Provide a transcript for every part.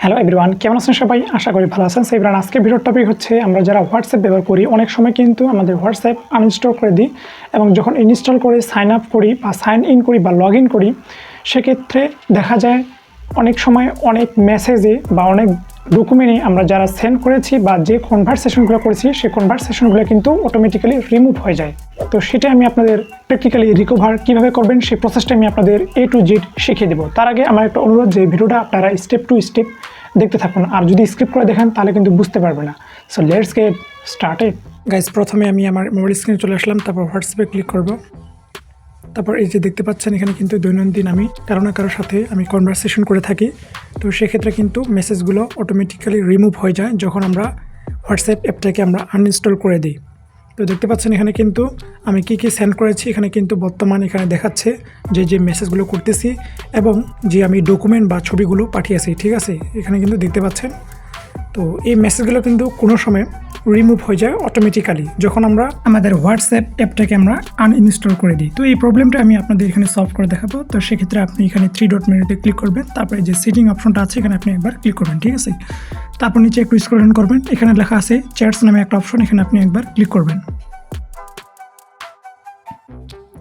Hello everyone কেমন আছেন সবাই? আশা করি ভালো আছেন। সেই ব্রান আজকে ভিডিও টপিক হচ্ছে আমরা যারা হোয়াটসঅ্যাপ ব্যবহার করি, অনেক সময় কিন্তু আমাদের হোয়াটসঅ্যাপ আনইনস্টল করে দিই এবং যখন ইনস্টল করে সাইন আপ করি বা সাইন ইন করি বা লগ ইন করি, সেক্ষেত্রে দেখা যায় অনেক সময় অনেক মেসেজে বা অনেক ডকুমেন্টে আমরা যারা সেন্ড করেছি বা যে কনভারসেশনগুলো করেছি, সেই কনভারসেশনগুলো কিন্তু অটোমেটিক্যালি রিমুভ হয়ে যায়। তো সেটা আমি আপনাদের প্র্যাকটিক্যালি রিকভার কীভাবে করবেন, সেই প্রসেসটা আমি আপনাদের এ টু জেড শিখিয়ে দেবো। তার আগে আমার একটা অনুরোধ যে ভিডিওটা আপনারা স্টেপ টু স্টেপ দেখতে থাকুন। আর যদি স্ক্রিপ্ট করে দেখেন, তাহলে কিন্তু বুঝতে পারবে না। So let's get started guys প্রথমে আমি আমার মোবাইল স্ক্রিনে চলে আসলাম, তারপর হোয়াটসঅ্যাপে ক্লিক করব। তারপর এই যে দেখতে পাচ্ছেন, এখানে কিন্তু দৈনন্দিন আমি কারও না কারোর সাথে আমি কনভারসেশন করে থাকি। তো সেক্ষেত্রে কিন্তু মেসেজগুলো অটোমেটিক্যালি রিমুভ হয়ে যায় যখন আমরা হোয়াটসঅ্যাপ অ্যাপটাকে আমরা আনইনস্টল করে দিই। তো দেখতে পাচ্ছেন, এখানে কিন্তু আমি কি কি সেন্ড করেছি, এখানে কিন্তু বর্তমান এখানে দেখাচ্ছে যে যে মেসেজগুলো করতেছি এবং যে আমি ডকুমেন্ট বা ছবিগুলো পাঠিয়েছি, ঠিক আছে? এখানে কিন্তু দেখতে পাচ্ছেন। তো এই মেসেজগুলো কিন্তু কোনো সময় রিমুভ হয়ে যায় অটোমেটিক্যালি যখন আমরা আমাদের হোয়াটসঅ্যাপ অ্যাপটাকে আমরা আনইনস্টল করে দিই। তো এই প্রবলেমটা আমি আপনাদের এখানে সলভ করে দেখাবো। তো সেক্ষেত্রে আপনি এখানে থ্রি ডট মেনুতে ক্লিক করবেন। তারপরে যে সেটিং অপশনটা আছে, এখানে আপনি একবার ক্লিক করবেন, ঠিক আছে? তারপর নিচে একটু স্ক্রল ডাউন করবেন। এখানে লেখা আছে চ্যাটস নামে একটা অপশন এখানে আপনি একবার ক্লিক করবেন।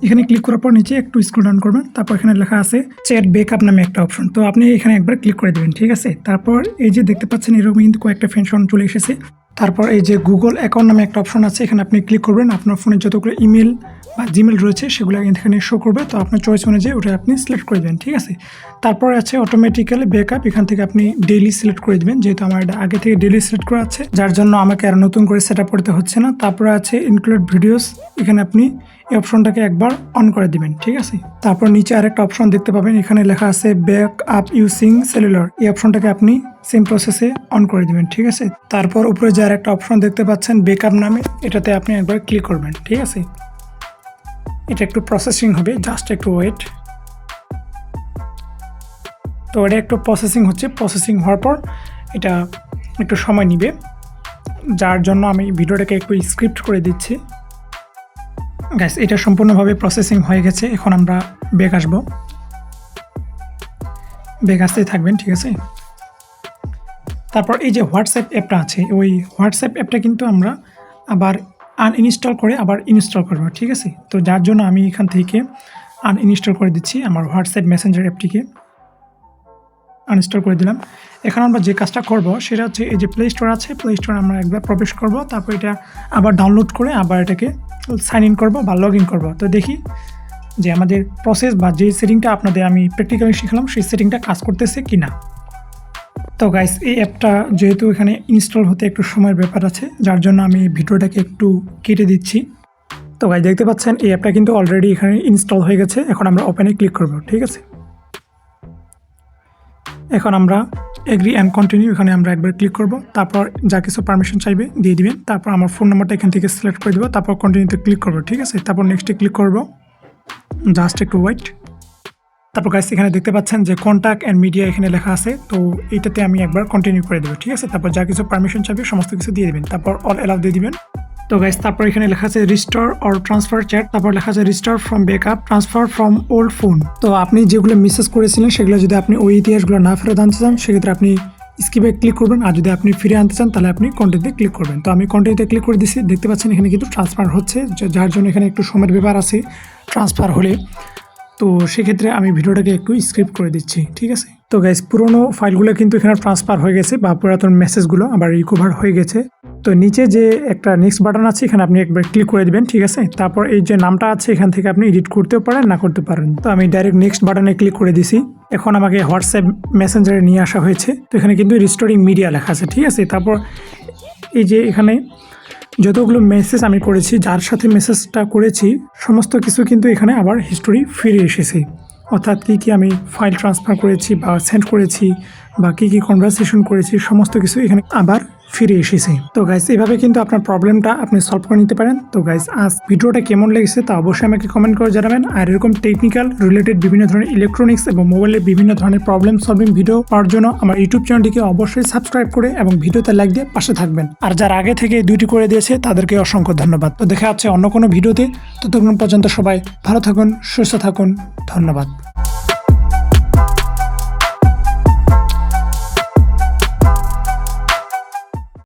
এখানে ক্লিক করার পর নিচে একটু স্ক্রল ডাউন করবেন। তারপর এখানে লেখা আছে চ্যাট বেকআপ নামে একটা অপশন তো আপনি এখানে একবার ক্লিক করে দেবেন, ঠিক আছে? তারপর এই যে দেখতে পাচ্ছেন, এরকম কিন্তু কয়েকটা ফেনশন চলে এসেছে। তারপর এই যে গুগল অ্যাকাউন্ট নামে একটা অপশন আছে, এখানে আপনি ক্লিক করবেন, আপনার ফোনে যতগুলো ইমেল বা জিমেল রয়েছে, সেগুলো এখানে শো করবে। তো আপনার চয়েস অনুযায়ী ওটা আপনি সিলেক্ট করে দেবেন, ঠিক আছে? তারপর আছে অটোমেটিক্যালি ব্যাকআপ এখান থেকে আপনি ডেইলি সিলেক্ট করে দেবেন। যেহেতু আমার এটা আগে থেকে ডেইলি সিলেক্ট করা আছে, যার জন্য আমাকে আর নতুন করে সেট আপ করতে হচ্ছে না। তারপরে আছে ইনক্লুড ভিডিওস এখানে আপনি এই অপশনটাকে একবার অন করে দিবেন, ঠিক আছে? তারপর নিচে আরেকটা অপশন দেখতে পাবেন, এখানে লেখা আছে ব্যাক আপ ইউজিং সেলুলার এই অপশনটাকে আপনি সেম প্রসেসে অন করে দিবেন, ঠিক আছে? তারপর উপরে যে আরেকটা অপশন দেখতে পাচ্ছেন বেকআপ নামে, এটাতে আপনি একবার ক্লিক করবেন, ঠিক আছে? এটা একটু প্রসেসিং হবে জাস্ট একটু ওয়েট তো এটা একটু প্রসেসিং হচ্ছে প্রসেসিং হওয়ার পর এটা একটু সময় নিবে। যার জন্য আমি ভিডিওটাকে একটু স্ক্রিপ্ট করে দিচ্ছি। গ্যাস এটা সম্পূর্ণভাবে প্রসেসিং হয়ে গেছে, এখন আমরা বেগ আসব। বেগ আসতেই থাকবেন, ঠিক আছে? তারপর এই যে হোয়াটসঅ্যাপ অ্যাপটা আছে, ওই হোয়াটসঅ্যাপ অ্যাপটা কিন্তু আমরা আবার আনইনস্টল করে আবার ইনস্টল করব, ঠিক আছে? তো যার জন্য আমি এখান থেকে আনইনস্টল করে দিচ্ছি আমার হোয়াটসঅ্যাপ মেসেঞ্জার অ্যাপটিকে আনইনস্টল করে দিলাম। এখন আমরা যে কাজটা করব সেটা হচ্ছে এই যে প্লে স্টোর আছে প্লে স্টোরে আমরা একবার প্রবেশ করব, তারপর এটা আবার ডাউনলোড করে আবার এটাকে সাইন ইন করব বা লগ ইন করব। তো দেখি যে আমাদের প্রসেস বা যে সেটিংটা আপনাদের আমি প্র্যাকটিক্যালি শিখলাম, সেই সেটিংটা কাজ করতেছে কি না তো গাইস এই অ্যাপটা যেহেতু এখানে ইনস্টল হতে একটু সময়ের ব্যাপার আছে, যার জন্য আমি ভিডিওটাকে একটু কেটে দিচ্ছি। তো গাইস দেখতে পাচ্ছেন, এই অ্যাপটা কিন্তু অলরেডি এখানে ইনস্টল হয়ে গেছে। এখন আমরা ওপেনে ক্লিক করব, ঠিক আছে? এখন আমরা এগ্রি অ্যান্ড কন্টিনিউ এখানে আমরা একবার ক্লিক করব। তারপর যা কিছু পারমিশন চাইবে, দিয়ে দিবেন। তারপর আমার ফোন নাম্বারটা এখান থেকে সিলেক্ট করে দেবো। তারপর কন্টিনিউতে ক্লিক করব, ঠিক আছে? তারপর নেক্সটে ক্লিক করব। জাস্ট একটু ওয়েট তারপর গাইস এখানে দেখতে পাচ্ছেন যে কন্ট্যাক্ট অ্যান্ড মিডিয়া এখানে লেখা আছে। তো এইটাতে আমি একবার কন্টিনিউ করে দেবো, ঠিক আছে? তারপর যা কিছু পারমিশন চাইবে, সমস্ত কিছু দিয়ে দেবেন। তারপর অল অ্যালাউ দিয়ে দিবেন। তো গাইস তারপর এখানে লেখা আছে রিস্টোর অর ট্রান্সফার চ্যাট তারপর লেখা আছে restore from backup transfer from old phone তো আপনি যেগুলো মেসেজ করেছিলেন, সেগুলো যদি আপনি ওই ইতিহাসগুলো না ফেরত আনতে চান, সেক্ষেত্রে আপনি স্কিপে ক্লিক করবেন। আর যদি আপনি ফিরে আনতে চান, তাহলে আপনি কন্টেন্টে ক্লিক করবেন। তো আমি কন্টেন্টে ক্লিক করে দিচ্ছি দেখতে পাচ্ছেন এখানে কিন্তু ট্রান্সফার হচ্ছে যার জন্য এখানে একটু সময়ের ব্যাপার আছে। ট্রান্সফার হলে তো সেক্ষেত্রে আমি ভিডিওটাকে একটু স্ক্রিপ্ট করে দিচ্ছি, ঠিক আছে? তো গাইজ পুরোনো ফাইলগুলো কিন্তু এখানে ট্রান্সফার হয়ে গেছে বা পুরাতন মেসেজগুলো আবার রিকভার হয়ে গেছে। তো নিচে যে একটা নেক্সট বাটন আছে, এখানে আপনি একবার ক্লিক করে দিবেন, ঠিক আছে? তারপর এই যে নামটা আছে, এখান থেকে আপনি এডিট করতেও পারেন, না করতে পারেন। তো আমি ডাইরেক্ট নেক্সট বাটনে ক্লিক করে দিছি। এখন আমাকে হোয়াটসঅ্যাপ মেসেঞ্জারে নিয়ে আসা হয়েছে। তো এখানে কিন্তু রিস্টোরিং মিডিয়া লেখা আছে, ঠিক আছে? তারপর এই যে এখানে যতগুলো মেসেজ আমি করেছি, যার সাথে মেসেজটা করেছি, সমস্ত কিছু কিন্তু এখানে আবার হিস্টোরি ফিরে এসেছে। অর্থাৎ কী কী আমি ফাইল ট্রান্সফার করেছি বা সেন্ড করেছি বা কী কী কনভারসেশন করেছি, সমস্ত কিছু এখানে আবার ফিরে এসেছে। তো গাইস এভাবে কিন্তু আপনার প্রবলেমটা আপনি সলভ করে নিতে পারেন। তো গাইস আজ ভিডিওটা কেমন লেগেছে তা অবশ্যই আমাকে কমেন্ট করে জানাবেন। আর এরকম টেকনিক্যাল রিলেটেড বিভিন্ন ধরনের ইলেকট্রনিক্স এবং মোবাইলের বিভিন্ন ধরনের প্রবলেম সলভিং ভিডিও পাওয়ার জন্য আমার ইউটিউব চ্যানেলটিকে অবশ্যই সাবস্ক্রাইব করে এবং ভিডিওতে লাইক দিয়ে পাশে থাকবেন। আর যারা আগে থেকে দুইটি করে দিয়েছে, তাদেরকে অসংখ্য ধন্যবাদ। তো দেখা যাচ্ছে অন্য কোনো ভিডিওতে ততক্ষণ পর্যন্ত সবাই ভালো থাকুন, সুস্থ থাকুন। ধন্যবাদ।